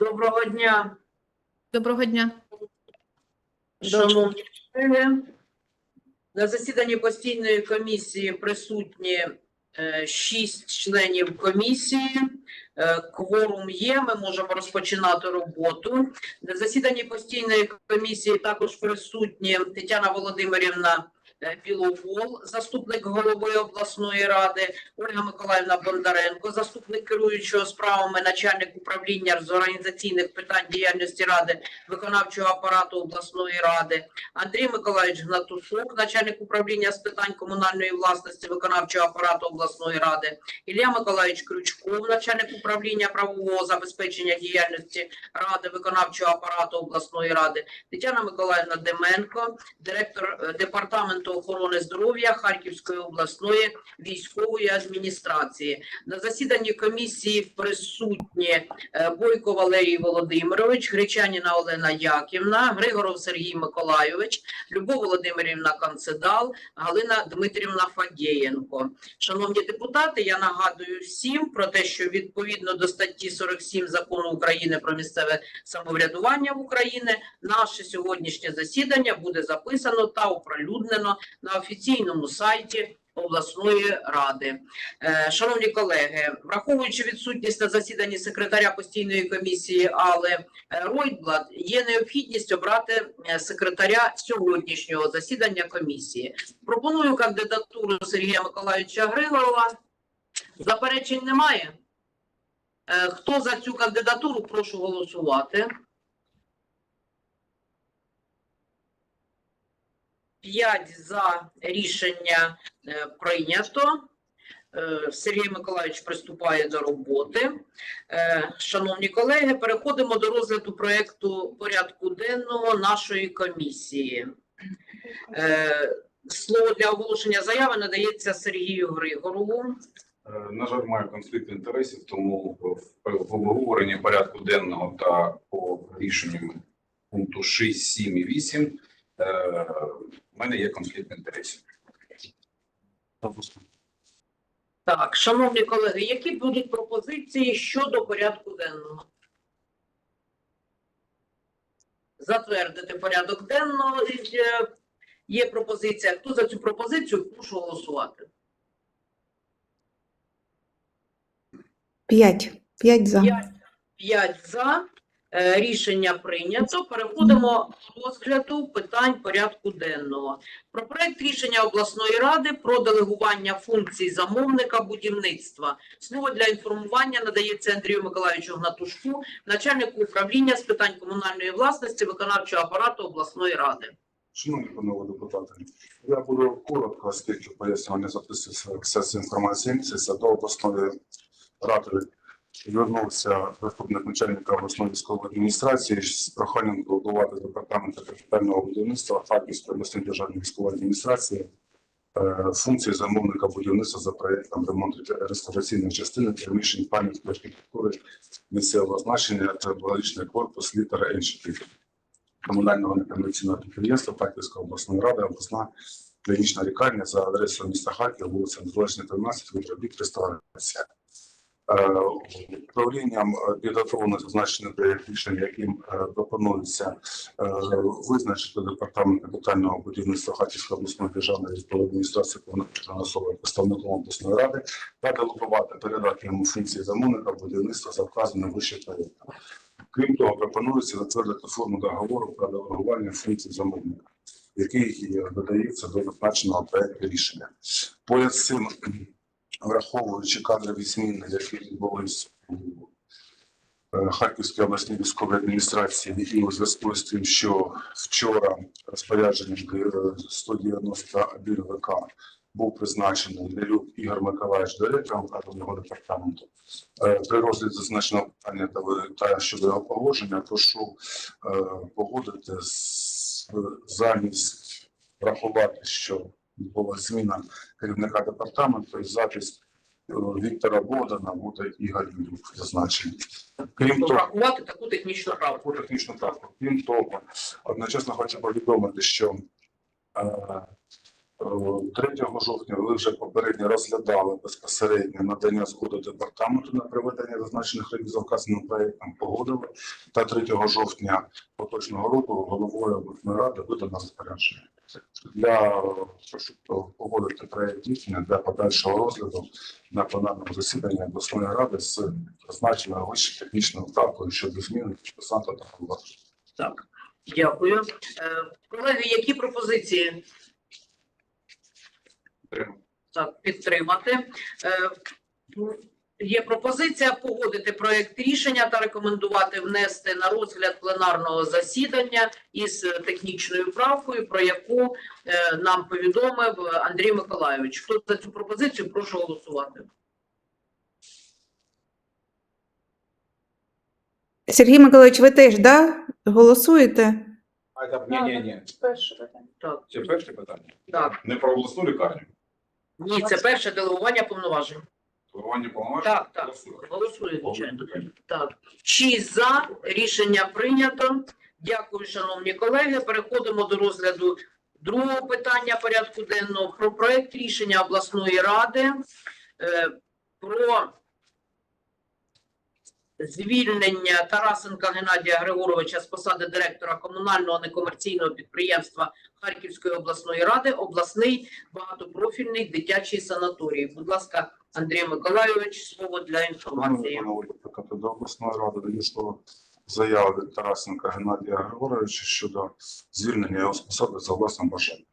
Доброго дня, Доброго дня. шановні колеги. На засіданні постійної комісії присутні е, шість членів комісії. Е, Кворум є, ми можемо розпочинати роботу. На засіданні постійної комісії також присутні Тетяна Володимирівна Біловол, заступник голови обласної ради, Ольга Миколаївна Бондаренко, заступник керуючого справами начальник управління з організаційних питань діяльності ради виконавчого апарату обласної ради, Андрій Миколаївич Гнатусок, начальник управління з питань комунальної власності виконавчого апарату обласної ради, Ілля Миколаївич Крючков, начальник управління правового забезпечення діяльності ради виконавчого апарату обласної ради, Тетяна Миколаївна Деменко, директор е, департаменту охорони здоров'я Харківської обласної військової адміністрації. На засіданні комісії присутні е, Бойко Валерій Володимирович, Гречаніна Олена Яківна, Григоров Сергій Миколайович, Любов Володимирівна Канцедал, Галина Дмитрівна Фадєєнко. Шановні депутати, я нагадую всім про те, що відповідно до статті 47 закону України про місцеве самоврядування в Україні, наше сьогоднішнє засідання буде записано та оприлюднено на офіційному сайті обласної ради. Е, Шановні колеги, враховуючи відсутність на засіданні секретаря постійної комісії Алли е, Ройдблат, є необхідність обрати е, секретаря сьогоднішнього засідання комісії. Пропоную кандидатуру Сергія Миколаївича Григорова. Заперечень немає. Хто за цю кандидатуру, прошу голосувати. П'ять за рішення е, прийнято. Е, Сергій Миколаївич приступає до роботи. Е, Шановні колеги, переходимо до розгляду проекту порядку денного нашої комісії. Слово для оголошення заяви надається Сергію Григорову. На жаль, маю конфлікт інтересів, тому в, обговоренні порядку денного та по рішенням пункту 6, 7 і 8 е, в мене є конфлікт інтересів. Так, шановні колеги, які будуть пропозиції щодо порядку денного? Затвердити порядок денного. Е, Є пропозиція. Хто за цю пропозицію? Прошу голосувати. П'ять. П'ять за. П'ять. П'ять за. Е, Рішення прийнято. Переходимо до розгляду питань порядку денного. Про проект рішення обласної ради про делегування функцій замовника будівництва. Слово для інформування надається Андрію Миколаївичу Гнатушку, начальнику управління з питань комунальної власності виконавчого апарату обласної ради. Шановні панове депутати, я буду коротко, оскільки пояснювання записується інформація місяця до обласної ради. Звернувся заступник начальника обласної військової адміністрації з проханням делегувати департаменту капітального будівництва Харківської обласної державної військової адміністрації е, функції замовника будівництва за проєктом ремонту реставраційної частини приміщень пам'ятки архітектури місцевого значення та корпус літера Н4 комунального некомерційного підприємства Харківської обласної ради, обласна клінічна лікарня за адресою міста Харків, вулиця Незалежна 13, від робіт реставрація. Е, Управлінням е, підготовлено зазначений проєкт рішення, яким е, пропонується визначити департамент капітального будівництва Харківської обласної державної військової адміністрації повноважною особою представником обласної ради та делегувати передати йому функції замовника будівництва за вказаним вище проєктом. Крім того, пропонується затвердити форму договору про делегування функцій замовника, який додається до зазначеного проекту рішення. Поряд з цим, враховуючи кадрові зміни, які відбулись у е, Харківській обласній військовій адміністрації, і у зв'язку з тим, що вчора розпорядженням е, 191 ВК був призначений Нелюк Ігор Миколаївич директором кадрового департаменту. Е, При розгляді зазначеного питання та щодо його положення, прошу е, погодити замість врахувати, що була зміна керівника департаменту і запис е, Віктора Богдана буде Ігор Юрюк зазначений. Крім того, Врахувати таку технічну правку. таку технічну правку. Крім того, одночасно хочу повідомити, що е, 3 жовтня ви вже попередньо розглядали безпосередньо надання згоди департаменту на проведення зазначених робіт за вказаним проєктом, погодили. Та 3 жовтня поточного року головою обласної ради видано розпорядження. Для прошу погодити проєкт рішення для подальшого розгляду на пленарному засіданні обласної ради з зазначеною вище технічною правкою щодо зміни підписанта та. Так, дякую. Е, Колеги, які пропозиції? Так, підтримати. Е, Є пропозиція погодити проект рішення та рекомендувати внести на розгляд пленарного засідання із технічною правкою, про яку е, нам повідомив Андрій Миколайович. Хто за цю пропозицію? Прошу голосувати. Сергій Миколаївич, ви теж да? голосуєте? Ні, ні, ні. Так, Це перше питання. так. Не про обласну лікарню. Ні, це перше делегування повноважень. Головання повноважень. Так, так. Голосує, звичайно. Так, Чи за рішення прийнято. Дякую, шановні колеги. Переходимо до розгляду другого питання порядку денного про проект рішення обласної ради е, про звільнення Тарасенка Геннадія Григоровича з посади директора комунального некомерційного підприємства Харківської обласної ради, обласний багатопрофільний дитячий санаторій. Будь ласка, Андрій Миколайович, слово для інформації. До обласної ради надійшло заява від Тарасенка Геннадія Григоровича щодо звільнення його з посади за власним бажанням.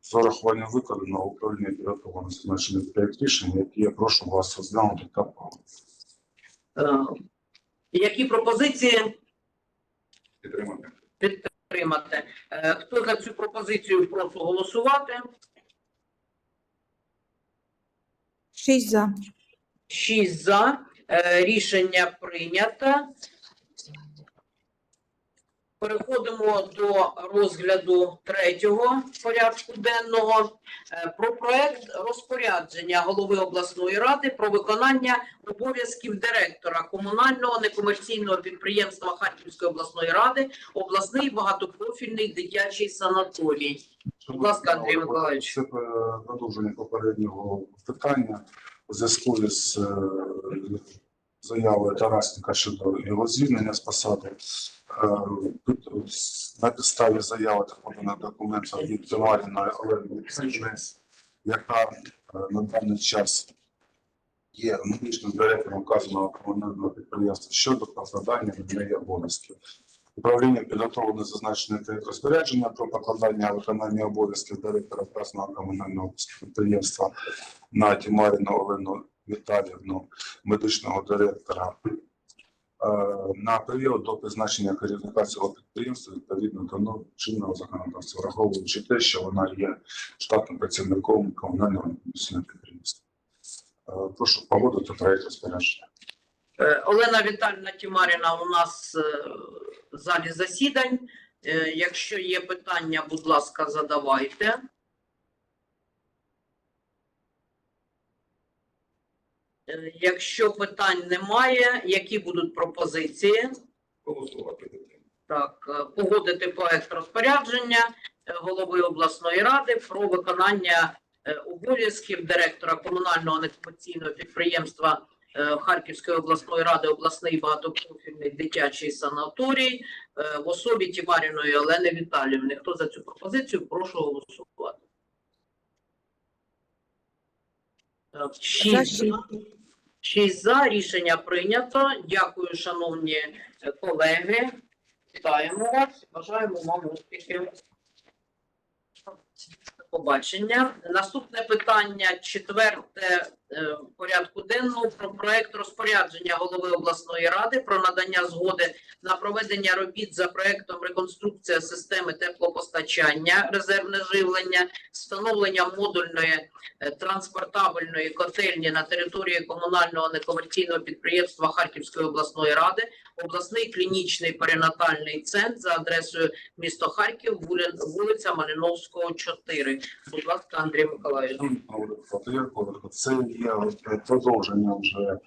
З урахуванням викладеного управління підготовлено зазначений проєкт рішення, який я прошу вас розглянути та погодити. Які пропозиції Підтримати. підтримати? Е, Хто за цю пропозицію прошу голосувати? Шість за. Шість за. Е, Рішення прийнято. Переходимо до розгляду третього порядку денного Е, про проект розпорядження голови обласної ради про виконання обов'язків директора комунального некомерційного підприємства Харківської обласної ради, обласний багатопрофільний дитячий санаторій. Будь ласка, Андрій Миколаївич. Це продовження попереднього питання у зв'язку з е, заявою Тарасенка щодо його звільнення з посади. Е, На підставі заяви та поданих документів від Тимаріної Олени Олексіївни, яка е, на даний час є медичним директором вказаного комунального підприємства щодо покладання на неї обов'язків. Управління підготовлено зазначене розпорядження про покладання виконання обов'язків директора вказаного комунального підприємства на Тімаріну Олену Віталіївну, медичного директора, на період до призначення керівника цього підприємства відповідно до чинного законодавства, враховуючи те, що вона є штатним працівником комунального підприємства. Е, Прошу погодити проект розпорядження. Е, Олена Віталіївна Тімаріна у нас е, в залі засідань. Е, Якщо є питання, будь ласка, задавайте. Якщо питань немає, які будуть пропозиції? Голосувати. Так, е, погодити проект розпорядження е, голови обласної ради про виконання е, обов'язків директора комунального некомерційного підприємства е, Харківської обласної ради обласний багатопрофільний дитячий санаторій е, в особі Тіваріної Олени Віталіївни. Хто за цю пропозицію? Прошу голосувати. За шість. Шість за рішення прийнято. Дякую, шановні колеги. Вітаємо вас. Бажаємо вам успіхів. Побачення. Наступне питання, четверте е, порядку денного про проект розпорядження голови обласної ради про надання згоди на проведення робіт за проектом реконструкція системи теплопостачання, резервне живлення, встановлення модульної е, транспортабельної котельні на території комунального некомерційного підприємства Харківської обласної ради, обласний клінічний перинатальний центр за адресою місто Харків, вулиця Малиновського, 4. Будь ласка, Андрій Миколаївич. Це є е, продовження вже е,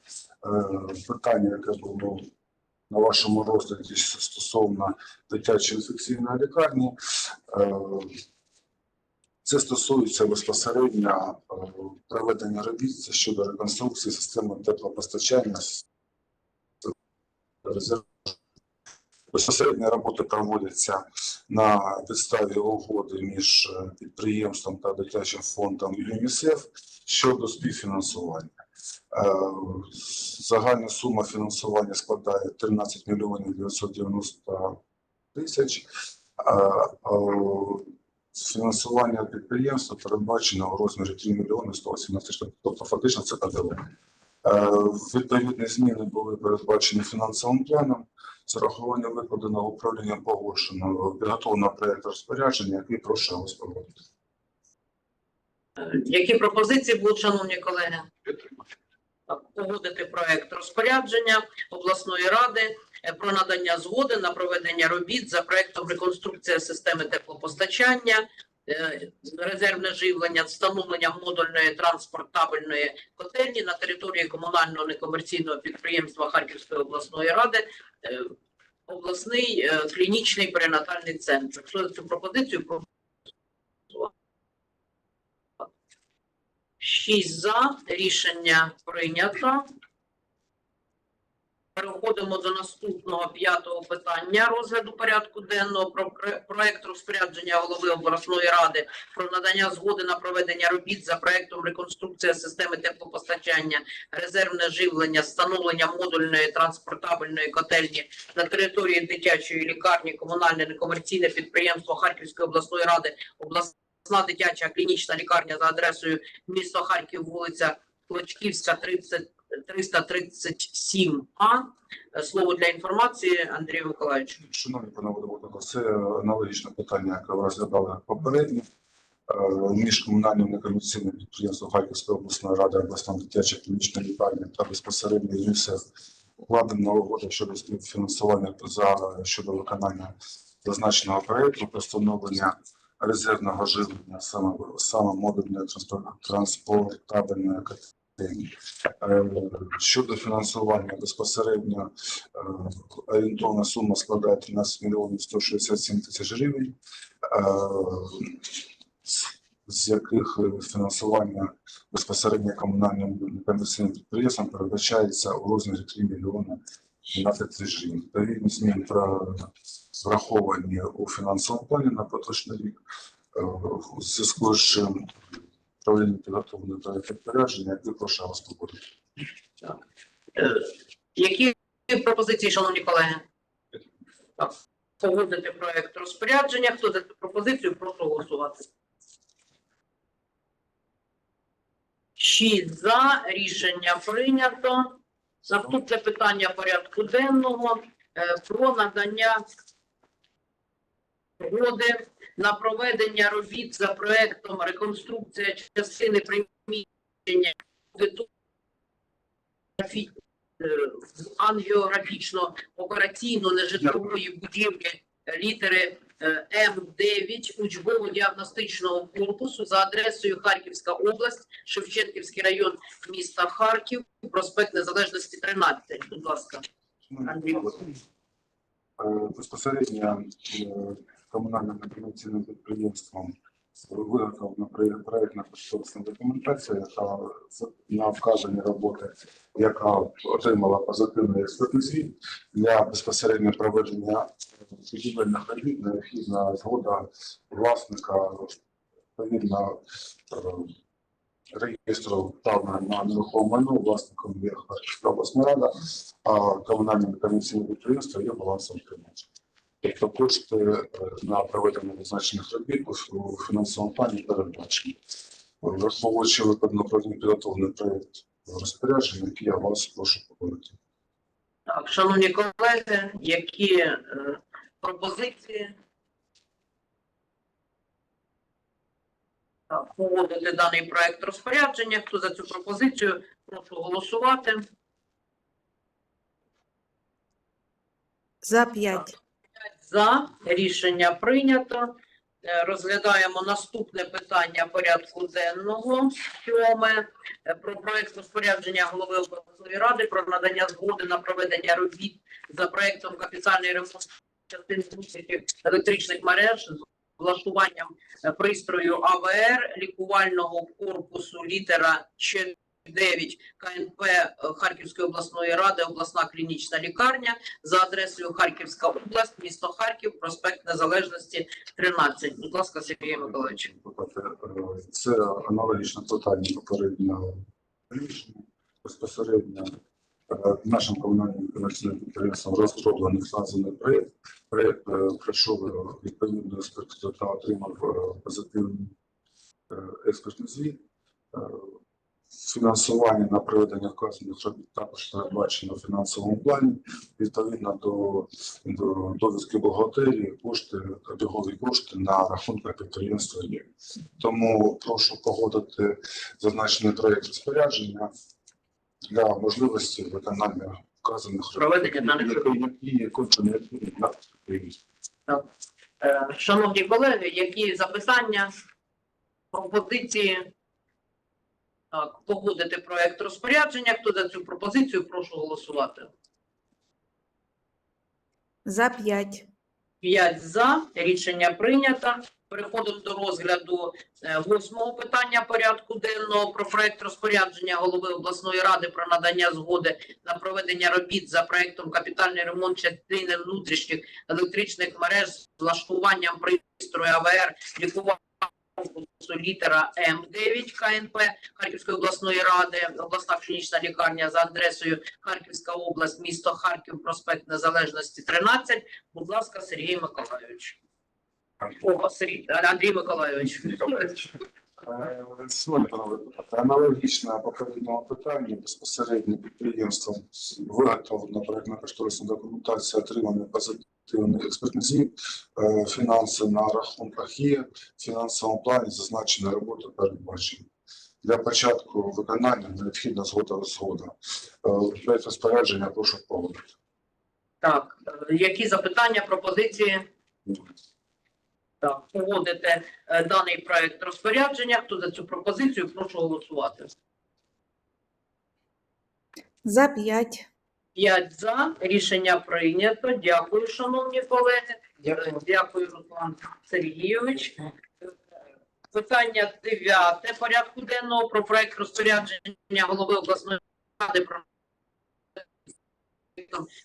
питання, яке було на вашому розгляді стосовно дитячої інфекційної лікарні. Е, Це стосується безпосередньо проведення робіт щодо реконструкції системи теплопостачання. Безпосередньо роботи проводяться на підставі угоди між е, підприємством та дитячим фондом ЮНІСЕФ щодо співфінансування. Е, Загальна сума фінансування складає 13 мільйонів 990 тисяч. А, Фінансування підприємства передбачено у розмірі 3 мільйони 118 штук. Тобто фактично це ПДВ. Е, Відповідні зміни були передбачені фінансовим планом. З урахуванням викладеного управлінням погоджено підготовлено проєкт розпорядження, який прошу вас проводити. Е, Які пропозиції будуть, шановні колеги? Погодити проект розпорядження обласної ради е, про надання згоди на проведення робіт за проектом реконструкція системи теплопостачання, резервне живлення, встановлення модульної транспортабельної котельні на території комунального некомерційного підприємства Харківської обласної ради. е, Обласний е, клінічний перинатальний центр. Хто цю пропозицію голосувати. Шість за рішення прийнято. Переходимо до наступного п'ятого питання розгляду порядку денного про проект розпорядження голови обласної ради про надання згоди на проведення робіт за проектом реконструкція системи теплопостачання, резервне живлення, встановлення модульної транспортабельної котельні на території дитячої лікарні, комунальне некомерційне підприємство Харківської обласної ради, обласна дитяча клінічна лікарня за адресою місто Харків, вулиця Клочківська, 30, 337А. Е, Слово для інформації Андрію Миколаївичу. Шановні панове депутати, це аналогічне питання, яке ви розглядали попередньо. Е, Між комунальним некомерційним підприємством Харківської обласної ради, обласна дитяча клінічна лікарня та безпосередньо ЮНІСЕФ укладена угода щодо співфінансування за щодо виконання зазначеного проєкту про встановлення резервного живлення саме, саме модульної транспортабельної Щодо фінансування безпосередньо е, орієнтовна сума складає 13 мільйонів 167 тисяч гривень, е, з- яких фінансування безпосередньо комунальним комерційним підприємствам передбачається у розмірі 3 мільйони 12 тисяч гривень. Відповідні зміни про- враховані у фінансовому плані на поточний рік. Е, У зв'язку з чим управління підготовлено проєкт розпорядження, який прошу вас погодити. Е, Які пропозиції, шановні колеги? Так, Погодити проект розпорядження. Хто за цю пропозицію, прошу голосувати. Шість за. Рішення прийнято. Наступне питання порядку денного е, про надання згоди на проведення робіт за проектом реконструкція частини приміщення графі- ангіографічно операційно нежитлової будівлі літери е, М9 учбово-діагностичного корпусу за адресою Харківська область, Шевченківський район міста Харків, проспект Незалежності 13. Будь ласка. Андрій. Е, Безпосередньо е, комунальним некомерційним підприємством виготовлена проєкт- проєктна кошторисна документація, яка на вказані роботи, яка отримала позитивний експертний звіт для безпосередньо проведення будівельних робіт, необхідна згода власника відповідно е, реєстру права на нерухоме майно власником є обласна рада, а комунальне комерційне підприємство є балансом тримача. Тобто кошти е, на проведення зазначених робіт у- фінансовому плані передбачені. Враховуючи викладно підготовлений проєкт розпорядження, який я вас прошу погодити. Так, шановні колеги, які е, пропозиції? Так, погодити даний проект розпорядження. Хто за цю пропозицію, прошу голосувати. За 5. За рішення прийнято. Е, Розглядаємо наступне питання порядку денного. Сьоме Е, про проект розпорядження голови обласної ради про надання згоди на проведення робіт за проектом капітальний ремонт частин електричних мереж влаштуванням е, пристрою АВР лікувального корпусу літера Ч 9 КНП е, Харківської обласної ради, обласна клінічна лікарня за адресою Харківська область, місто Харків, проспект Незалежності 13. Будь ласка, Сергій Миколаївич. Це аналогічне питання попереднього рішення. Безпосередньо е, нашим комунальним комерційним підприємством розроблений вказаний проєкт. Проєкт е, пройшов відповідну експертизу та отримав позитивний експертний звіт. Фінансування на проведення вказаних робіт також передбачено в фінансовому плані. Відповідно до, до довідки бухгалтерії, кошти, обігові кошти на рахунках підприємства є. Тому прошу погодити зазначений проєкт розпорядження для можливості виконання вказаних даних які, які конче необхідні для підприємства. Е, Шановні колеги, які запитання, пропозиції? Так, погодити проект розпорядження. Хто за цю пропозицію, прошу голосувати. За 5. 5 за. Рішення прийнято. Переходимо до розгляду е, восьмого питання порядку денного про проект розпорядження голови обласної ради про надання згоди на проведення робіт за проектом капітальний ремонт частини внутрішніх електричних мереж з влаштуванням пристрою АВР лікування корпусу літера М9 КНП Харківської обласної ради, обласна клінічна лікарня за адресою Харківська область, місто Харків, проспект Незалежності 13. Будь ласка, Сергій Миколайович. О, Сергій, Андрій Миколайович. Аналогічно попереднього питання безпосередньо підприємством виготовлена проєктна кошторисна документація, отриманий позитивний експертний звіт, е, фінанси на рахунках є, в фінансовому плані зазначена робота передбачена. Для початку виконання необхідна згода розгода. Е, Проєкт розпорядження прошу погодити. Так, е, які запитання, пропозиції? Так, погодите е, даний проект розпорядження. Хто за цю пропозицію, прошу голосувати. За 5. 5 за. Рішення прийнято. Дякую, шановні колеги. Дякую, Дякую Руслан Сергійович. Питання дев'яте порядку денного про проект розпорядження голови обласної ради про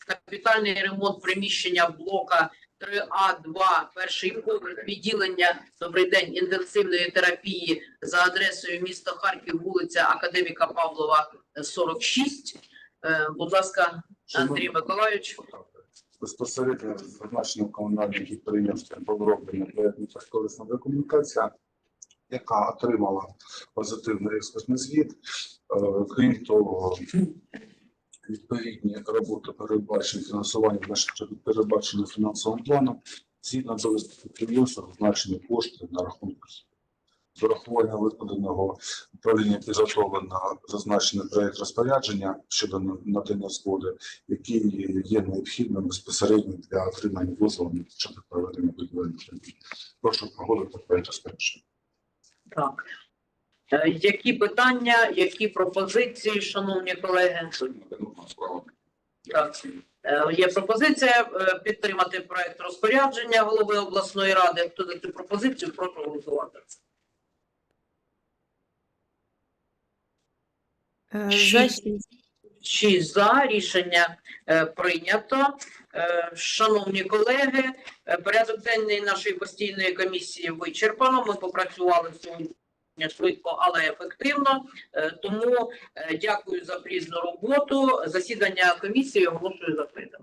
капітальний ремонт приміщення блока 3А2, перший поверх відділення Добрий день інтенсивної терапії за адресою місто Харків, вулиця Академіка Павлова, 46. Е, Будь ласка, Андрій Миколайович. Безпосередньо з зазначеним комунальним підприємством розроблена проєктна кошторисна документація, яка отримала позитивний експертний звіт. Е, Крім того, відповідні роботи передбачені фінансування наших передбачені фінансовим планом. Згідно довідки підприємства, зазначені кошти на рахунку. З урахуванням викладеного управління підготовлено зазначений проєкт розпорядження щодо надання згоди які є необхідними безпосередньо для отримання дозволу початок проведення будівельних робіт. Прошу погодити проєкт розпорядження. Так. Е, Які питання, які пропозиції, шановні колеги? Так. Е, Є пропозиція е, підтримати проект розпорядження голови обласної ради. Хто за цю пропозицію, прошу голосувати. Е, За Шість. 6. 6 за рішення е, прийнято. Е, Шановні колеги, е, порядок денний нашої постійної комісії вичерпано. Ми попрацювали сьогодні швидко, але ефективно. Е, Тому е, дякую за плідну роботу. Засідання комісії оголошую закритим.